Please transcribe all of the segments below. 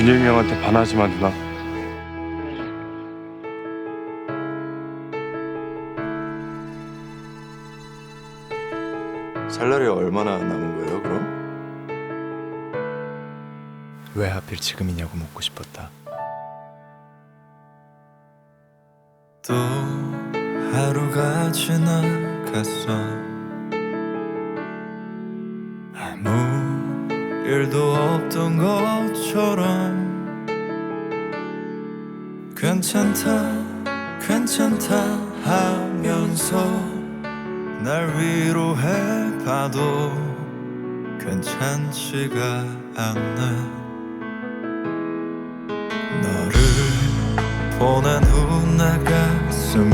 준일이 형한테 반하지 마 누나. 살 날이 얼마나 남은 거예요, 그럼? 왜 하필 지금이냐고 묻고 싶었다. 또 하루가 지나갔어. 아무 일도 없던 것처럼 괜찮다, 괜찮다 하면서 날 위로해봐도 괜찮지가 않네. 너를 보낸 후 내 가슴은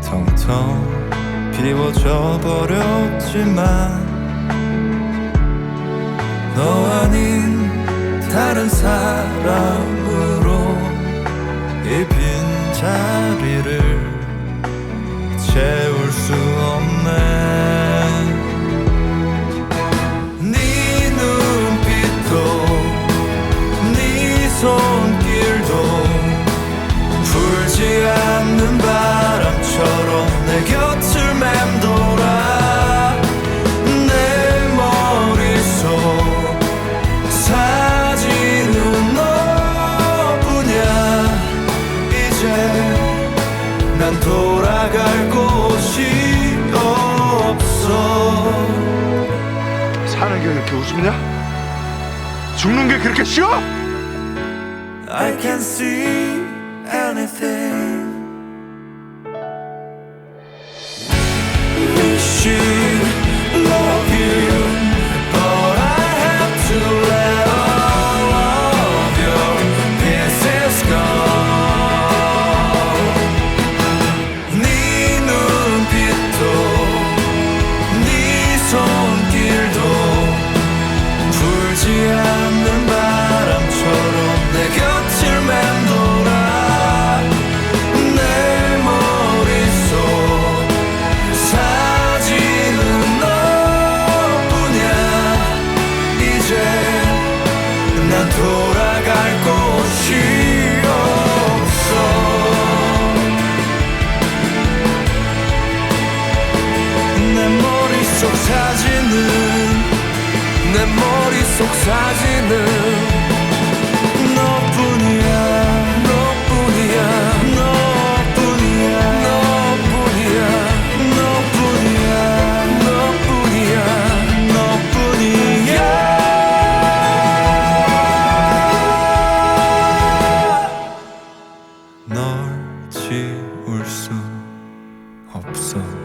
텅텅 비워져 버렸지만 너 아닌 다른 사람으로 이 빈자리를 채울 수 없네. 네 돌아갈 곳이 없어 사는 게 그렇게 웃음이냐? 죽는 게 그렇게 쉬워? I can see anything. 손길도 풀지 않는 속 사진은 내 머릿속 사진은 너뿐이야 너뿐이야 너뿐이야 너뿐이야 너뿐이야 너뿐이야 너뿐이야. 널 지울 수 없어.